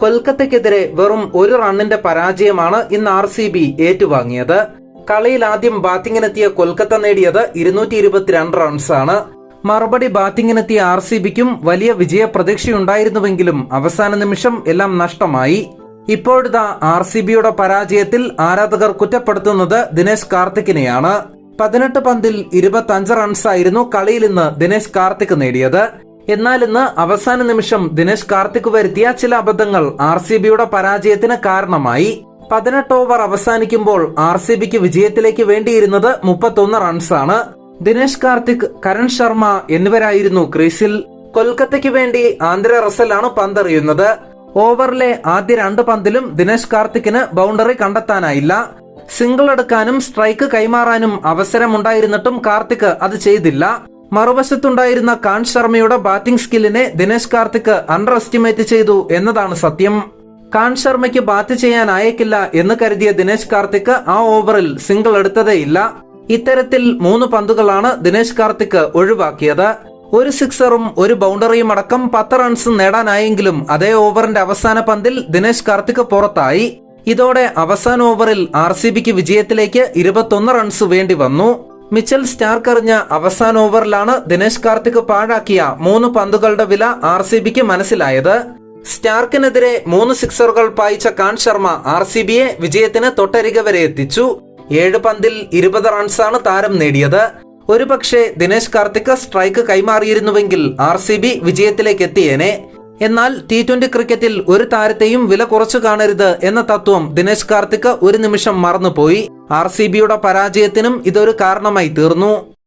കൊൽക്കത്തയ്ക്കെതിരെ വെറും ഒരു റണ്ണിന്റെ പരാജയമാണ് ഇന്ന് ആർ സി ബി ഏറ്റുവാങ്ങിയത്. കളിയിൽ ആദ്യം ബാറ്റിംഗിനെത്തിയ കൊൽക്കത്ത നേടിയത് ഇരുന്നൂറ്റി ഇരുപത്തിരണ്ട് റൺസാണ്. മറുപടി ബാറ്റിംഗിനെത്തിയ ആർ സി ബിക്കും വലിയ വിജയ പ്രതീക്ഷയുണ്ടായിരുന്നുവെങ്കിലും അവസാന നിമിഷം എല്ലാം നഷ്ടമായി. ഇപ്പോഴിതാ ആർ സി ബിയുടെ പരാജയത്തിൽ ആരാധകർ കുറ്റപ്പെടുത്തുന്നത് ദിനേശ് കാർത്തിക്കിനെയാണ്. പതിനെട്ട് പന്തിൽ ഇരുപത്തി അഞ്ച് റൺസായിരുന്നു കളിയിൽ ഇന്ന് ദിനേശ് കാർത്തിക് നേടിയത്. എന്നാൽ ഇന്ന് അവസാന നിമിഷം ദിനേശ് കാർത്തിക് വരുത്തിയ ചില അബദ്ധങ്ങൾ ആർ സി ബിയുടെ പരാജയത്തിന് കാരണമായി. പതിനെട്ട് ഓവർ അവസാനിക്കുമ്പോൾ ആർ സി ബിക്ക് വിജയത്തിലേക്ക് വേണ്ടിയിരുന്നത് മുപ്പത്തൊന്ന് റൺസാണ് ദിനേശ് കാർത്തിക് കരൺ ശർമ്മ എന്നിവരായിരുന്നു ക്രീസിൽ. കൊൽക്കത്തയ്ക്ക് വേണ്ടി ആന്ധ്ര റസലാണ് പന്തെറിയുന്നത്. ഓവറിലെ ആദ്യ രണ്ട് പന്തിലും ദിനേശ് കാർത്തിക്കിന് ബൗണ്ടറി കണ്ടെത്താനായില്ല. സിംഗിൾ എടുക്കാനും സ്ട്രൈക്ക് കൈമാറാനും അവസരമുണ്ടായിരുന്നിട്ടും കാർത്തിക് അത് ചെയ്തില്ല. മറുവശത്തുണ്ടായിരുന്ന കാൻ ശർമ്മയുടെ ബാറ്റിംഗ് സ്കില്ലിനെ ദിനേശ് കാർത്തിക് അണ്ടർ എസ്റ്റിമേറ്റ് ചെയ്തു എന്നതാണ് സത്യം. കാൻ ശർമ്മയ്ക്ക് ബാറ്റ് ചെയ്യാൻ അയക്കില്ല എന്ന് കരുതിയ ദിനേശ് കാർത്തിക് ആ ഓവറിൽ സിംഗിൾ എടുത്തതേയില്ല ഇത്തരത്തിൽ മൂന്ന് പന്തുകളാണ് ദിനേശ് കാർത്തിക് ഒഴിവാക്കിയത്. ഒരു സിക്സറും ഒരു ബൗണ്ടറിയും അടക്കം പത്ത് റൺസ് നേടാനായെങ്കിലും അതേ ഓവറിന്റെ അവസാന പന്തിൽ ദിനേശ് കാർത്തിക് പുറത്തായി. ഇതോടെ അവസാന ഓവറിൽ ആർ സി ബിക്ക് വിജയത്തിലേക്ക് ഇരുപത്തൊന്ന് റൺസ് വേണ്ടി വന്നു. മിച്ചൽ സ്റ്റാർക്ക് എറിഞ്ഞ അവസാന ഓവറിലാണ് ദിനേശ് കാർത്തിക് പാഴാക്കിയ മൂന്ന് പന്തുകളുടെ വില ആർ സി ബിക്ക് മനസ്സിലായത്. സ്റ്റാർക്കിനെതിരെ മൂന്ന് സിക്സറുകൾ പായിച്ച കാൺ ശർമ്മ ആർ സി ബിയെ വിജയത്തിന് തൊട്ടരിക വരെ എത്തിച്ചു. ഏഴ് പന്തിൽ ഇരുപത് റൺസാണ് താരം നേടിയത്. ഒരുപക്ഷെ ദിനേശ് കാർത്തിക് സ്ട്രൈക്ക് കൈമാറിയിരുന്നുവെങ്കിൽ ആർ സി ബി വിജയത്തിലേക്ക് എത്തിയേനെ. എന്നാൽ ടി ട്വന്റി ക്രിക്കറ്റിൽ ഒരു താരത്തെയും വില കുറച്ചു കാണരുത് എന്ന തത്വം ദിനേശ് കാർത്തിക് ഒരു നിമിഷം മറന്നുപോയി. ആർ സി ബിയുടെ പരാജയത്തിനും ഇതൊരു കാരണമായി തീർന്നു.